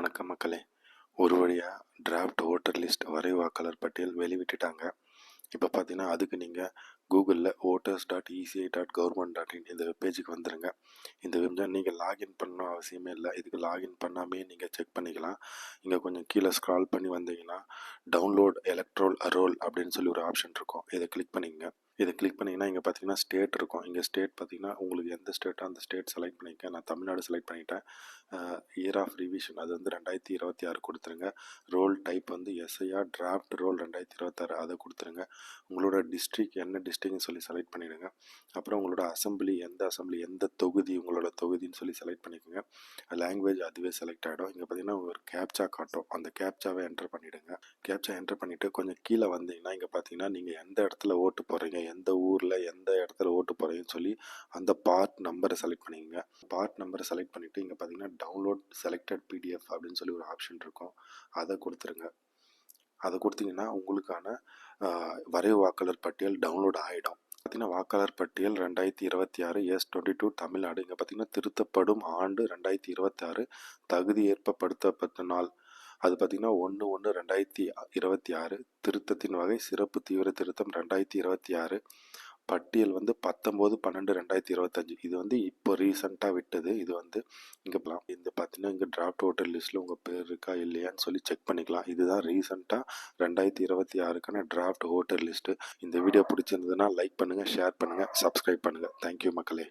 வணக்கம் மக்களே. ஒரு வழியாக டிராஃப்ட் ஓட்டர் லிஸ்ட் வரை வாக்காளர் பட்டியல் வெளிவிட்டுட்டாங்க. இப்போ பார்த்தீங்கன்னா அதுக்கு நீங்கள் கூகுளில் voters dot ECI dot government dot in இந்த வெப்பேஜுக்கு வந்துடுங்க இந்த வெப் நீங்கள் லாகின் பண்ணணும் அவசியமே இல்லை. இதுக்கு லாகின் பண்ணாமே நீங்கள் செக் பண்ணிக்கலாம். இங்கே கொஞ்சம் கீழே ஸ்க்ரால் பண்ணி வந்தீங்கன்னா டவுன்லோட் எலக்ட்ரோல் அரோல் அப்படின்னு சொல்லி ஒரு ஆப்ஷன் இருக்கும். இதை கிளிக் பண்ணிக்கங்க. இதை கிளிக் பண்ணிங்கன்னா இங்கே பார்த்தீங்கன்னா ஸ்டேட் இருக்கும். இங்கே ஸ்டேட் பார்த்தீங்கன்னா உங்களுக்கு எந்த ஸ்டேட்டோ அந்த ஸ்டேட் செலக்ட் பண்ணிக்க நான் தமிழ்நாடு செலக்ட் பண்ணிட்டேன். இயர் ஆஃப் ரிவிஷன் அது வந்து ரெண்டாயிரத்தி இருபத்தி ஆறு கொடுத்துருங்க. ரோல் டைப் வந்து எஸ்ஐஆர் டிராஃப்ட் ரோல் ரெண்டாயிரத்தி இருபத்தாறு அதை கொடுத்துருங்க. உங்களோட டிஸ்ட்ரிக் என்ன டிஸ்ட்ரிக்னு சொல்லி செலக்ட் பண்ணிவிடுங்க அப்புறம் உங்களோட அசம்பிளி எந்த அசம்பிளி எந்த தொகுதி உங்களோட தொகுதின்னு சொல்லி செலக்ட் பண்ணிக்கோங்க. லாங்குவேஜ் அதுவே செலக்ட் ஆகிடும் இங்கே பார்த்தீங்கன்னா ஒரு கேப்சா காட்டும். அந்த கேப்சாவை என்டர் பண்ணிவிடுங்க கேப்சா என்டர் பண்ணிவிட்டு கொஞ்சம் கீழே வந்தீங்கன்னா இங்கே பார்த்தீங்கன்னா நீங்கள் எந்த இடத்துல ஓட்டு போடுறீங்க எந்த ஊரில் எந்த இடத்துல ஓட்டு போகிறீங்கன்னு சொல்லி அந்த பார்ட் நம்பரை செலக்ட் பண்ணிக்கோங்க. பார்ட் நம்பரை செலக்ட் பண்ணிவிட்டு இங்கே பார்த்தீங்கன்னா டவுன்லோட் செலக்டட் பிடிஎஃப் அப்படின்னு சொல்லி ஒரு ஆப்ஷன் இருக்கும். அதை கொடுத்துருங்க. அதை கொடுத்தீங்கன்னா உங்களுக்கான வரைவு வாக்காளர் பட்டியல் டவுன்லோட் ஆகிடும் பார்த்தீங்கன்னா வாக்காளர் பட்டியல் ரெண்டாயிரத்தி இருபத்தி ஆறு எஸ் டுவெண்ட்டி டூ தமிழ்நாடு. இங்கே பார்த்தீங்கன்னா திருத்தப்படும் ஆண்டு ரெண்டாயிரத்தி இருபத்தி ஆறு. தகுதி ஏற்பப்படுத்தப்பட்ட நாள். அது பார்த்திங்கன்னா ஒன்று ஒன்று ரெண்டாயிரத்தி இருபத்தி ஆறு திருத்தத்தின் வகை சிறப்பு தீவிர திருத்தம் ரெண்டாயிரத்தி இருபத்தி ஆறு. பட்டியல் வந்து பத்தொம்போது பன்னெண்டு ரெண்டாயிரத்தி இருபத்தஞ்சி இது வந்து இப்போ ரீசெண்டாக விட்டது. இது வந்து இங்கே இந்த பார்த்தீங்கன்னா இங்கே டிராஃப்ட் ஓட்டர் லிஸ்ட்டில் உங்கள் பேர் இருக்கா இல்லையான்னு சொல்லி செக் பண்ணிக்கலாம். இதுதான் ரீசெண்டாக ரெண்டாயிரத்தி இருபத்தி ஆறுக்கான டிராஃப்ட் ஓட்டர் லிஸ்ட்டு இந்த வீடியோ பிடிச்சிருந்ததுன்னா லைக் பண்ணுங்கள் ஷேர் பண்ணுங்கள் சப்ஸ்கிரைப் பண்ணுங்கள் தேங்க்யூ மக்களே.